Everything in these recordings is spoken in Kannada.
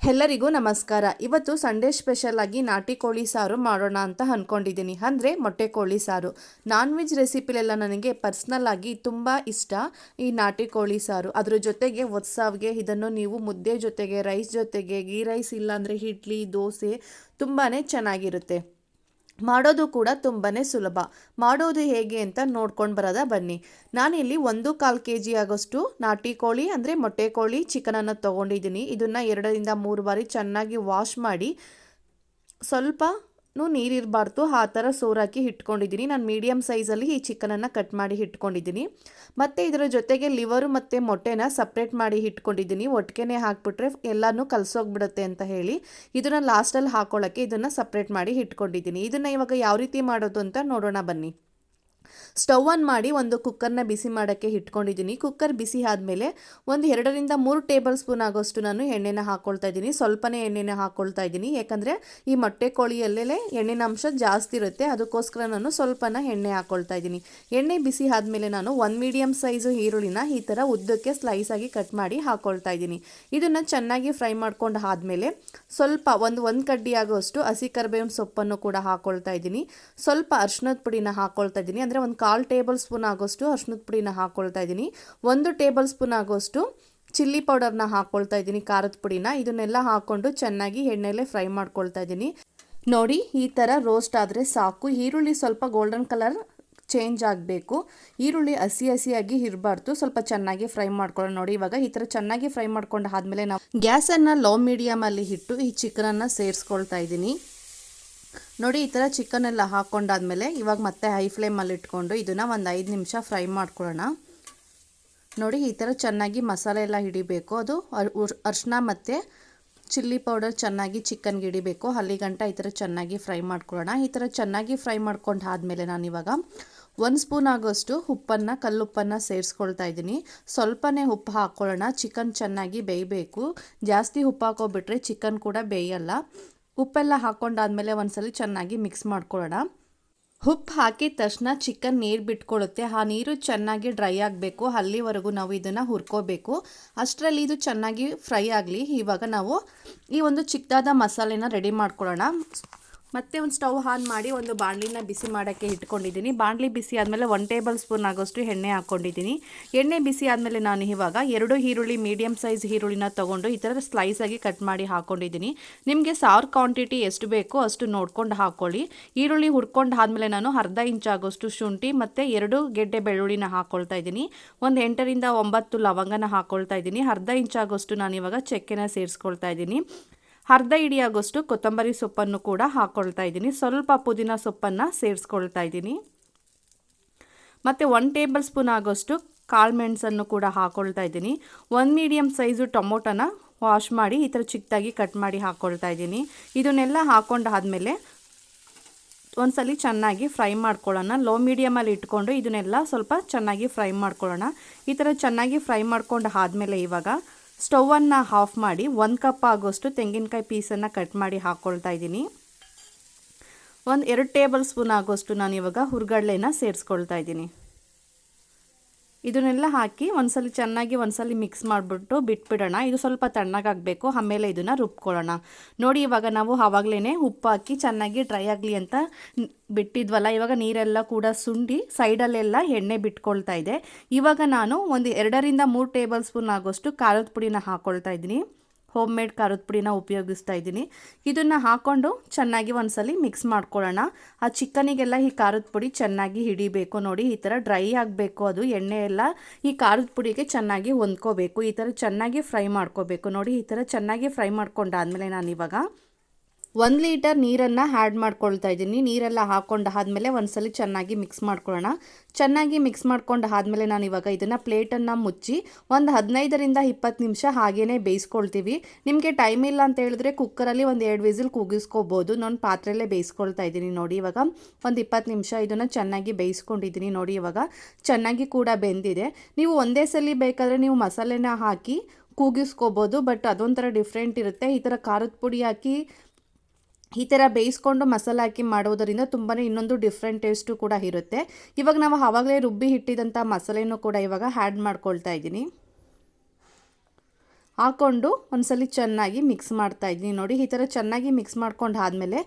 ಎಲ್ಲರಿಗೂ ನಮಸ್ಕಾರ. ಇವತ್ತು ಸಂಡೇ ಸ್ಪೆಷಲ್ ಆಗಿ ನಾಟಿ ಕೋಳಿ ಸಾರು ಮಾಡೋಣ ಅಂತ ಅಂದ್ಕೊಂಡಿದ್ದೀನಿ ಅಂದರೆ ಮೊಟ್ಟೆ ಕೋಳಿ ಸಾರು. ನಾನ್ ವೆಜ್ ರೆಸಿಪಿಲೆಲ್ಲ ನನಗೆ ಪರ್ಸ್ನಲ್ ಆಗಿ ತುಂಬ ಇಷ್ಟ ಈ ನಾಟಿ ಕೋಳಿ ಸಾರು. ಅದ್ರ ಜೊತೆಗೆ ಒತ್ಸಾವ್ಗೆ, ಇದನ್ನು ನೀವು ಮುದ್ದೆ ಜೊತೆಗೆ ರೈಸ್ ಜೊತೆಗೆ ಗೀ ರೈಸ್ ಇಲ್ಲಾಂದರೆ ಇಡ್ಲಿ, ದೋಸೆ ತುಂಬಾ ಚೆನ್ನಾಗಿರುತ್ತೆ. ಮಾಡೋದು ಕೂಡ ತುಂಬಾ ಸುಲಭ. ಮಾಡೋದು ಹೇಗೆ ಅಂತ ನೋಡ್ಕೊಂಡು ಬರೋದ ಬನ್ನಿ. ನಾನಿಲ್ಲಿ ಒಂದು ಕಾಲು ಕೆ ಜಿ ಆಗೋಷ್ಟು ನಾಟಿ ಕೋಳಿ ಅಂದರೆ ಮೊಟ್ಟೆ ಕೋಳಿ, ಚಿಕನನ್ನು ತೊಗೊಂಡಿದ್ದೀನಿ. ಇದನ್ನು ಎರಡರಿಂದ ಮೂರು ಬಾರಿ ಚೆನ್ನಾಗಿ ವಾಶ್ ಮಾಡಿ ಸ್ವಲ್ಪ ನೀರಿರಬಾರ್ದು ಆ ಥರ ಸೋರಾಕಿ ಇಟ್ಕೊಂಡಿದ್ದೀನಿ ನಾನು ಮೀಡಿಯಮ್ ಸೈಜಲ್ಲಿ ಈ ಚಿಕನನ್ನು ಕಟ್ ಮಾಡಿ ಇಟ್ಕೊಂಡಿದ್ದೀನಿ ಮತ್ತು ಇದರ ಜೊತೆಗೆ ಲಿವರು ಮತ್ತು ಮೊಟ್ಟೆನ ಸಪ್ರೇಟ್ ಮಾಡಿ ಇಟ್ಕೊಂಡಿದ್ದೀನಿ ಒಟ್ಟಿಗೆ ಹಾಕ್ಬಿಟ್ರೆ ಎಲ್ಲನೂ ಕಲಸೋಗ್ಬಿಡುತ್ತೆ ಅಂತ ಹೇಳಿ ಇದನ್ನು ಲಾಸ್ಟಲ್ಲಿ ಹಾಕೊಳ್ಳೋಕ್ಕೆ ಇದನ್ನು ಸಪ್ರೇಟ್ ಮಾಡಿ ಇಟ್ಕೊಂಡಿದ್ದೀನಿ ಇದನ್ನು ಇವಾಗ ಯಾವ ರೀತಿ ಮಾಡೋದು ಅಂತ ನೋಡೋಣ ಬನ್ನಿ. ಸ್ಟವ್ ಆನ್ ಮಾಡಿ ಒಂದು ಕುಕ್ಕರ್ನ ಬಿಸಿ ಮಾಡೋಕ್ಕೆ ಇಟ್ಕೊಂಡಿದ್ದೀನಿ. ಕುಕ್ಕರ್ ಬಿಸಿ ಆದಮೇಲೆ ಒಂದು ಎರಡರಿಂದ ಮೂರು ಟೇಬಲ್ ಸ್ಪೂನ್ ಆಗೋಷ್ಟು ನಾನು ಎಣ್ಣೆನ ಹಾಕ್ಕೊಳ್ತಾ ಇದ್ದೀನಿ. ಸ್ವಲ್ಪನೇ ಎಣ್ಣೆನ ಹಾಕ್ಕೊಳ್ತಾ ಇದ್ದೀನಿ. ಯಾಕಂದರೆ ಈ ಮೊಟ್ಟೆ ಕೋಳಿಯಲ್ಲೇ ಎಣ್ಣೆನ ಅಂಶ ಜಾಸ್ತಿ ಇರುತ್ತೆ. ಅದಕ್ಕೋಸ್ಕರ ನಾನು ಸ್ವಲ್ಪನ ಎಣ್ಣೆ ಹಾಕ್ಕೊಳ್ತಾ ಇದ್ದೀನಿ. ಎಣ್ಣೆ ಬಿಸಿ ಆದಮೇಲೆ ನಾನು ಒಂದು ಮೀಡಿಯಮ್ ಸೈಜು ಈರುಳ್ಳಿನ ಈ ಥರ ಉದ್ದಕ್ಕೆ ಸ್ಲೈಸ್ ಆಗಿ ಕಟ್ ಮಾಡಿ ಹಾಕ್ಕೊಳ್ತಾ ಇದ್ದೀನಿ. ಇದನ್ನು ಚೆನ್ನಾಗಿ ಫ್ರೈ ಮಾಡ್ಕೊಂಡು ಆದಮೇಲೆ ಸ್ವಲ್ಪ ಒಂದು ಒಂದು ಕಡ್ಡಿ ಆಗೋಷ್ಟು ಹಸಿ ಕರ್ಬೇವಿನ ಸೊಪ್ಪನ್ನು ಕೂಡ ಹಾಕ್ಕೊಳ್ತಾ ಇದ್ದೀನಿ. ಸ್ವಲ್ಪ ಅರ್ಶಿನದ ಪುಡಿನ ಹಾಕ್ಕೊಳ್ತಾ ಇದ್ದೀನಿ. ಅಂದರೆ ಒಂದು ಕಾಲು ಟೇಬಲ್ ಸ್ಪೂನ್ ಆಗೋಷ್ಟು ಅರ್ಶಿನದ ಪುಡಿನ ಹಾಕ್ಕೊಳ್ತಾ ಇದ್ದೀನಿ. ಒಂದು ಟೇಬಲ್ ಸ್ಪೂನ್ ಆಗೋಷ್ಟು ಚಿಲ್ಲಿ ಪೌಡರ್ನ ಹಾಕ್ಕೊಳ್ತಾ ಇದ್ದೀನಿ, ಖಾರದ ಪುಡಿನ. ಇದನ್ನೆಲ್ಲ ಹಾಕ್ಕೊಂಡು ಚೆನ್ನಾಗಿ ಎಣ್ಣೆಯಲ್ಲೇ ಫ್ರೈ ಮಾಡ್ಕೊಳ್ತಾ ಇದ್ದೀನಿ. ನೋಡಿ, ಈ ಥರ ರೋಸ್ಟ್ ಆದರೆ ಸಾಕು. ಈರುಳ್ಳಿ ಸ್ವಲ್ಪ ಗೋಲ್ಡನ್ ಕಲರ್ ಚೇಂಜ್ ಆಗಬೇಕು. ಈರುಳ್ಳಿ ಹಸಿ ಹಸಿಯಾಗಿ ಇರಬಾರ್ದು. ಸ್ವಲ್ಪ ಚೆನ್ನಾಗಿ ಫ್ರೈ ಮಾಡ್ಕೊಳ್ಳೋಣ. ನೋಡಿ, ಇವಾಗ ಈ ಥರ ಚೆನ್ನಾಗಿ ಫ್ರೈ ಮಾಡ್ಕೊಂಡು ಆದಮೇಲೆ ನಾವು ಗ್ಯಾಸನ್ನು ಲೋ ಮೀಡಿಯಮಲ್ಲಿ ಇಟ್ಟು ಈ ಚಿಕನನ್ನು ಸೇರಿಸ್ಕೊಳ್ತಾ ಇದ್ದೀನಿ. ನೋಡಿ, ಈ ಥರ ಚಿಕನ್ ಎಲ್ಲ ಹಾಕ್ಕೊಂಡಾದ್ಮೇಲೆ ಇವಾಗ ಮತ್ತೆ ಹೈ ಫ್ಲೇಮಲ್ಲಿ ಇಟ್ಕೊಂಡು ಇದನ್ನು ಒಂದು ಐದು ನಿಮಿಷ ಫ್ರೈ ಮಾಡ್ಕೊಳ್ಳೋಣ. ನೋಡಿ, ಈ ಥರ ಚೆನ್ನಾಗಿ ಮಸಾಲೆ ಎಲ್ಲ ಹಿಡಿಬೇಕು. ಅದು ಅರ್ಶಿನ ಮತ್ತು ಚಿಲ್ಲಿ ಪೌಡರ್ ಚೆನ್ನಾಗಿ ಚಿಕನ್ಗೆ ಹಿಡಿಬೇಕು. ಅಲ್ಲಿ ಗಂಟ ಈ ಥರ ಚೆನ್ನಾಗಿ ಫ್ರೈ ಮಾಡ್ಕೊಳ್ಳೋಣ. ಈ ಥರ ಚೆನ್ನಾಗಿ ಫ್ರೈ ಮಾಡ್ಕೊಂಡು ಆದಮೇಲೆ ನಾನಿವಾಗ ಒಂದು ಸ್ಪೂನ್ ಆಗೋಷ್ಟು ಉಪ್ಪನ್ನು ಕಲ್ಲುಪ್ಪನ್ನು ಸೇರಿಸ್ಕೊಳ್ತಾ ಇದ್ದೀನಿ. ಸ್ವಲ್ಪನೇ ಉಪ್ಪು ಹಾಕ್ಕೊಳ್ಳೋಣ ಚಿಕನ್ ಚೆನ್ನಾಗಿ ಬೇಯಬೇಕು. ಜಾಸ್ತಿ ಉಪ್ಪು ಹಾಕೋಬಿಟ್ರೆ ಚಿಕನ್ ಕೂಡ ಬೇಯಲ್ಲ. ಉಪ್ಪೆಲ್ಲ ಹಾಕ್ಕೊಂಡಾದಮೇಲೆ ಒಂದ್ಸಲಿ ಚೆನ್ನಾಗಿ ಮಿಕ್ಸ್ ಮಾಡ್ಕೊಳ್ಳೋಣ. ಉಪ್ಪು ಹಾಕಿದ ತಕ್ಷಣ ಚಿಕನ್ ನೀರು ಬಿಟ್ಕೊಳ್ಳುತ್ತೆ ಆ ನೀರು ಚೆನ್ನಾಗಿ ಡ್ರೈ ಆಗಬೇಕು. ಅಲ್ಲಿವರೆಗೂ ನಾವು ಇದನ್ನು ಹುರ್ಕೋಬೇಕು. ಅಷ್ಟರಲ್ಲಿ ಇದು ಚೆನ್ನಾಗಿ ಫ್ರೈ ಆಗಲಿ. ಇವಾಗ ನಾವು ಈ ಒಂದು ಚಿಕ್ಕದಾದ ಮಸಾಲೆನ ರೆಡಿ ಮಾಡ್ಕೊಳ್ಳೋಣ. ಮತ್ತೆ ಒಂದು ಸ್ಟವ್ ಆನ್ ಮಾಡಿ ಒಂದು ಬಾಣಲಿನ ಬಿಸಿ ಮಾಡೋಕ್ಕೆ ಇಟ್ಕೊಂಡಿದ್ದೀನಿ. ಬಾಣಲಿ ಬಿಸಿ ಆದಮೇಲೆ ಒನ್ ಟೇಬಲ್ ಸ್ಪೂನ್ ಆಗೋಷ್ಟು ಎಣ್ಣೆ ಹಾಕ್ಕೊಂಡಿದ್ದೀನಿ ಎಣ್ಣೆ ಬಿಸಿ ಆದಮೇಲೆ ನಾನು ಇವಾಗ ಎರಡು ಈರುಳ್ಳಿ ಮೀಡಿಯಮ್ ಸೈಜ್ ಈರುಳ್ಳಿನ ತೊಗೊಂಡು ಈ ಥರ ಸ್ಲೈಸಾಗಿ ಕಟ್ ಮಾಡಿ ಹಾಕ್ಕೊಂಡಿದ್ದೀನಿ ನಿಮಗೆ ಸಾವಿರ ಕ್ವಾಂಟಿಟಿ ಎಷ್ಟು ಬೇಕೋ ಅಷ್ಟು ನೋಡ್ಕೊಂಡು ಹಾಕ್ಕೊಳ್ಳಿ ಈರುಳ್ಳಿ ಹುರ್ಕೊಂಡು ಆದಮೇಲೆ ನಾನು ಅರ್ಧ ಇಂಚ್ ಆಗೋಷ್ಟು ಶುಂಠಿ ಮತ್ತು ಎರಡು ಗೆಡ್ಡೆ ಬೆಳ್ಳುಳ್ಳಿನ ಹಾಕ್ಕೊಳ್ತಾ ಇದ್ದೀನಿ. ಒಂದು ಎಂಟರಿಂದ ಒಂಬತ್ತು ಲವಂಗನ ಹಾಕ್ಕೊಳ್ತಾ ಇದ್ದೀನಿ. ಅರ್ಧ ಇಂಚ್ ಆಗೋಷ್ಟು ನಾನು ಇವಾಗ ಚಕ್ಕೆನ ಸೇರಿಸ್ಕೊಳ್ತಾ ಇದ್ದೀನಿ. ಅರ್ಧ ಇಡಿಯಾಗೋಷ್ಟು ಕೊತ್ತಂಬರಿ ಸೊಪ್ಪನ್ನು ಕೂಡ ಹಾಕ್ಕೊಳ್ತಾ ಇದ್ದೀನಿ. ಸ್ವಲ್ಪ ಪುದೀನ ಸೊಪ್ಪನ್ನು ಸೇರಿಸ್ಕೊಳ್ತಾ ಇದ್ದೀನಿ. ಮತ್ತು ಒನ್ ಟೇಬಲ್ ಸ್ಪೂನ್ ಆಗೋಷ್ಟು ಕಾಳು ಮೆಣಸನ್ನು ಕೂಡ ಹಾಕ್ಕೊಳ್ತಾ ಇದ್ದೀನಿ. ಒಂದು ಮೀಡಿಯಮ್ ಸೈಜು ಟೊಮೊಟೊನ ವಾಶ್ ಮಾಡಿ ಈ ಥರ ಚಿಕ್ಕದಾಗಿ ಕಟ್ ಮಾಡಿ ಹಾಕ್ಕೊಳ್ತಾ ಇದ್ದೀನಿ. ಇದನ್ನೆಲ್ಲ ಹಾಕ್ಕೊಂಡಾದಮೇಲೆ ಒಂದ್ಸಲಿ ಚೆನ್ನಾಗಿ ಫ್ರೈ ಮಾಡ್ಕೊಳ್ಳೋಣ. ಲೋ ಮೀಡಿಯಮಲ್ಲಿ ಇಟ್ಕೊಂಡು ಇದನ್ನೆಲ್ಲ ಸ್ವಲ್ಪ ಚೆನ್ನಾಗಿ ಫ್ರೈ ಮಾಡ್ಕೊಳ್ಳೋಣ. ಈ ಥರ ಚೆನ್ನಾಗಿ ಫ್ರೈ ಮಾಡ್ಕೊಂಡು ಆದಮೇಲೆ ಇವಾಗ ಸ್ಟವನ್ನು ಆಫ್ ಮಾಡಿ ಒಂದು ಕಪ್ ಆಗೋಷ್ಟು ತೆಂಗಿನಕಾಯಿ ಪೀಸನ್ನು ಕಟ್ ಮಾಡಿ ಹಾಕ್ಕೊಳ್ತಾ ಇದ್ದೀನಿ. ಒಂದು ಎರಡು ಟೇಬಲ್ ಸ್ಪೂನ್ ಆಗೋಷ್ಟು ನಾನು ಇವಾಗ ಹುರ್ಗಡ್ಲೆನ ಸೇರಿಸ್ಕೊಳ್ತಾ ಇದ್ದೀನಿ. ಇದನ್ನೆಲ್ಲ ಹಾಕಿ ಒಂದ್ಸಲಿ ಚೆನ್ನಾಗಿ ಒಂದ್ಸಲಿ ಮಿಕ್ಸ್ ಮಾಡಿಬಿಟ್ಟು ಬಿಟ್ಬಿಡೋಣ. ಇದು ಸ್ವಲ್ಪ ತಣ್ಣಗಾಗಬೇಕು ಆಮೇಲೆ ಇದನ್ನು ರುಬ್ಕೊಳ್ಳೋಣ. ನೋಡಿ, ಇವಾಗ ನಾವು ಆವಾಗಲೇ ಉಪ್ಪು ಹಾಕಿ ಚೆನ್ನಾಗಿ ಡ್ರೈ ಆಗಲಿ ಅಂತ ಬಿಟ್ಟಿದ್ವಲ್ಲ, ಇವಾಗ ನೀರೆಲ್ಲ ಕೂಡ ಸುಂಡಿ ಸೈಡಲ್ಲೆಲ್ಲ ಎಣ್ಣೆ ಬಿಟ್ಕೊಳ್ತಾ ಇದೆ. ಇವಾಗ ನಾನು ಒಂದು ಎರಡರಿಂದ ಮೂರು ಟೇಬಲ್ ಸ್ಪೂನ್ ಆಗೋಷ್ಟು ಖಾರದ ಪುಡಿನ ಹಾಕ್ಕೊಳ್ತಾ ಇದ್ದೀನಿ. ಹೋಮ್ ಮೇಡ್ ಖಾರದ ಪುಡಿನ ಉಪಯೋಗಿಸ್ತಾ ಇದ್ದೀನಿ. ಇದನ್ನು ಹಾಕ್ಕೊಂಡು ಚೆನ್ನಾಗಿ ಒಂದ್ಸಲ ಮಿಕ್ಸ್ ಮಾಡ್ಕೊಳ್ಳೋಣ. ಆ ಚಿಕನಿಗೆಲ್ಲ ಈ ಖಾರದ ಪುಡಿ ಚೆನ್ನಾಗಿ ಹಿಡಿಬೇಕು ನೋಡಿ. ಈ ಥರ ಡ್ರೈ ಆಗಬೇಕು ಅದು, ಎಣ್ಣೆ ಎಲ್ಲ ಈ ಖಾರದ ಪುಡಿಗೆ ಚೆನ್ನಾಗಿ ಹೊಂದ್ಕೋಬೇಕು. ಈ ಥರ ಚೆನ್ನಾಗಿ ಫ್ರೈ ಮಾಡ್ಕೋಬೇಕು ನೋಡಿ. ಈ ಥರ ಚೆನ್ನಾಗಿ ಫ್ರೈ ಮಾಡ್ಕೊಂಡಾದ್ಮೇಲೆ ನಾನು ಇವಾಗ ಒಂದು ಲೀಟರ್ ನೀರನ್ನು ಆ್ಯಡ್ ಮಾಡ್ಕೊಳ್ತಾ ಇದ್ದೀನಿ. ನೀರೆಲ್ಲ ಹಾಕ್ಕೊಂಡು ಆದಮೇಲೆ ಒಂದ್ಸಲಿ ಚೆನ್ನಾಗಿ ಮಿಕ್ಸ್ ಮಾಡ್ಕೊಳ್ಳೋಣ. ಚೆನ್ನಾಗಿ ಮಿಕ್ಸ್ ಮಾಡ್ಕೊಂಡು ಆದಮೇಲೆ ನಾನು ಇವಾಗ ಇದನ್ನು ಪ್ಲೇಟನ್ನು ಮುಚ್ಚಿ ಒಂದು ಹದಿನೈದರಿಂದ ಇಪ್ಪತ್ತು ನಿಮಿಷ ಹಾಗೇ ಬೇಯಿಸ್ಕೊಳ್ತೀವಿ. ನಿಮಗೆ ಟೈಮ್ ಇಲ್ಲ ಅಂತ ಹೇಳಿದ್ರೆ ಕುಕ್ಕರಲ್ಲಿ ಒಂದು ಎರಡು ವಿಸಿಲ್ ಕೂಗಿಸ್ಕೋಬೋದು ನಾನು ಪಾತ್ರೆಯಲ್ಲೇ ಬೇಯಿಸ್ಕೊಳ್ತಾ ಇದ್ದೀನಿ ನೋಡಿ ಇವಾಗ. ಒಂದು ಇಪ್ಪತ್ತು ನಿಮಿಷ ಇದನ್ನು ಚೆನ್ನಾಗಿ ಬೇಯಿಸ್ಕೊಂಡಿದ್ದೀನಿ ನೋಡಿ ಇವಾಗ. ಚೆನ್ನಾಗಿ ಕೂಡ ಬೆಂದಿದೆ. ನೀವು ಒಂದೇ ಸಲ ಬೇಕಾದರೆ ನೀವು ಮಸಾಲೆನ ಹಾಕಿ ಕೂಗಿಸ್ಕೋಬೋದು ಬಟ್ ಅದೊಂಥರ ಡಿಫ್ರೆಂಟ್ ಇರುತ್ತೆ. ಈ ಥರ ಖಾರದ ಪುಡಿ ಹಾಕಿ ಈ ಥರ ಬೇಯಿಸ್ಕೊಂಡು ಮಸಾಲೆ ಹಾಕಿ ಮಾಡೋದರಿಂದ ತುಂಬಾ ಇನ್ನೊಂದು ಡಿಫ್ರೆಂಟ್ ಟೇಸ್ಟು ಕೂಡ ಇರುತ್ತೆ. ಇವಾಗ ನಾವು ಆವಾಗಲೇ ರುಬ್ಬಿ ಇಟ್ಟಿದಂಥ ಮಸಾಲೆನೂ ಕೂಡ ಇವಾಗ ಹ್ಯಾಡ್ ಮಾಡ್ಕೊಳ್ತಾ ಇದ್ದೀನಿ. ಹಾಕ್ಕೊಂಡು ಒಂದ್ಸಲಿ ಚೆನ್ನಾಗಿ ಮಿಕ್ಸ್ ಮಾಡ್ತಾ ಇದ್ದೀನಿ ನೋಡಿ. ಈ ಥರ ಚೆನ್ನಾಗಿ ಮಿಕ್ಸ್ ಮಾಡ್ಕೊಂಡು ಆದಮೇಲೆ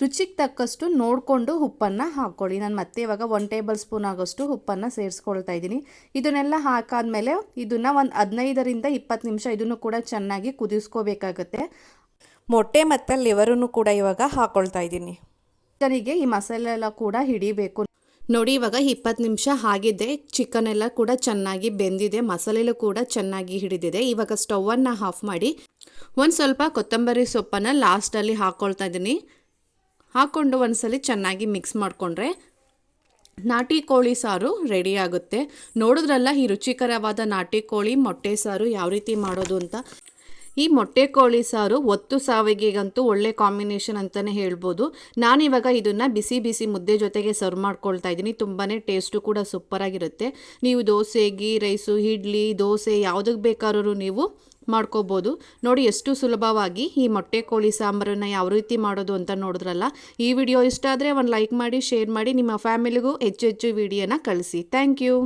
ರುಚಿಗೆ ತಕ್ಕಷ್ಟು ನೋಡಿಕೊಂಡು ಉಪ್ಪನ್ನು ಹಾಕ್ಕೊಳ್ಳಿ. ನಾನು ಮತ್ತೆ ಇವಾಗ ಒನ್ ಟೇಬಲ್ ಸ್ಪೂನ್ ಆಗೋಷ್ಟು ಉಪ್ಪನ್ನು ಸೇರಿಸ್ಕೊಳ್ತಾ ಇದ್ದೀನಿ. ಇದನ್ನೆಲ್ಲ ಹಾಕಾದ್ಮೇಲೆ ಇದನ್ನು ಒಂದು ಹದಿನೈದರಿಂದ ಇಪ್ಪತ್ತು ನಿಮಿಷ ಇದನ್ನು ಕೂಡ ಚೆನ್ನಾಗಿ ಕುದಿಸ್ಕೋಬೇಕಾಗತ್ತೆ. ಮೊಟ್ಟೆ ಮತ್ತು ಲಿವರನ್ನು ಕೂಡ ಇವಾಗ ಹಾಕ್ಕೊಳ್ತಾ ಇದ್ದೀನಿ. ಚಿಕನಿಗೆ ಈ ಮಸಾಲೆ ಎಲ್ಲ ಕೂಡ ಹಿಡಿಬೇಕು. ನೋಡಿ ಇವಾಗ ಇಪ್ಪತ್ತು ನಿಮಿಷ ಆಗಿದೆ ಚಿಕನ್ ಎಲ್ಲ ಕೂಡ ಚೆನ್ನಾಗಿ ಬೆಂದಿದೆ. ಮಸಾಲೆಲ್ಲೂ ಕೂಡ ಚೆನ್ನಾಗಿ ಹಿಡಿದಿದೆ. ಇವಾಗ ಸ್ಟವನ್ನು ಆಫ್ ಮಾಡಿ ಒಂದು ಸ್ವಲ್ಪ ಕೊತ್ತಂಬರಿ ಸೊಪ್ಪನ್ನು ಲಾಸ್ಟಲ್ಲಿ ಹಾಕ್ಕೊಳ್ತಾ ಇದ್ದೀನಿ. ಹಾಕ್ಕೊಂಡು ಒಂದ್ಸಲಿ ಚೆನ್ನಾಗಿ ಮಿಕ್ಸ್ ಮಾಡಿಕೊಂಡ್ರೆ ನಾಟಿ ಕೋಳಿ ಸಾರು ರೆಡಿ ಆಗುತ್ತೆ. ನೋಡಿದ್ರಲ್ಲ ಈ ರುಚಿಕರವಾದ ನಾಟಿ ಕೋಳಿ ಮೊಟ್ಟೆ ಸಾರು ಯಾವ ರೀತಿ ಮಾಡೋದು ಅಂತ. ಈ ಮೊಟ್ಟೆ ಕೋಳಿ ಸಾರು ಒತ್ತು ಸಾವಿಗೆಗಂತೂ ಒಳ್ಳೆ ಕಾಂಬಿನೇಷನ್ ಅಂತಲೇ ಹೇಳ್ಬೋದು. ನಾನಿವಾಗ ಇದನ್ನು ಬಿಸಿ ಬಿಸಿ ಮುದ್ದೆ ಜೊತೆಗೆ ಸರ್ವ್ ಮಾಡ್ಕೊಳ್ತಾ ಇದ್ದೀನಿ. ತುಂಬಾ ಟೇಸ್ಟು ಕೂಡ ಸೂಪರಾಗಿರುತ್ತೆ ನೀವು ದೋಸೆ ಗೀ ರೈಸು ಇಡ್ಲಿ, ದೋಸೆ ಯಾವುದಕ್ಕೆ ಬೇಕಾದ್ರೂ ನೀವು ಮಾಡ್ಕೋಬೋದು. ನೋಡಿ ಎಷ್ಟು ಸುಲಭವಾಗಿ ಈ ಮೊಟ್ಟೆ ಕೋಳಿ ಸಾಂಬಾರನ್ನು ಯಾವ ರೀತಿ ಮಾಡೋದು ಅಂತ ನೋಡಿದ್ರಲ್ಲ. ಈ ವಿಡಿಯೋ ಇಷ್ಟ ಆದರೆ ಒಂದು ಲೈಕ್ ಮಾಡಿ ಶೇರ್ ಮಾಡಿ, ನಿಮ್ಮ ಫ್ಯಾಮಿಲಿಗೂ ಹೆಚ್ಚು ಹೆಚ್ಚು ವಿಡಿಯೋನ ಕಳಿಸಿ. Thank you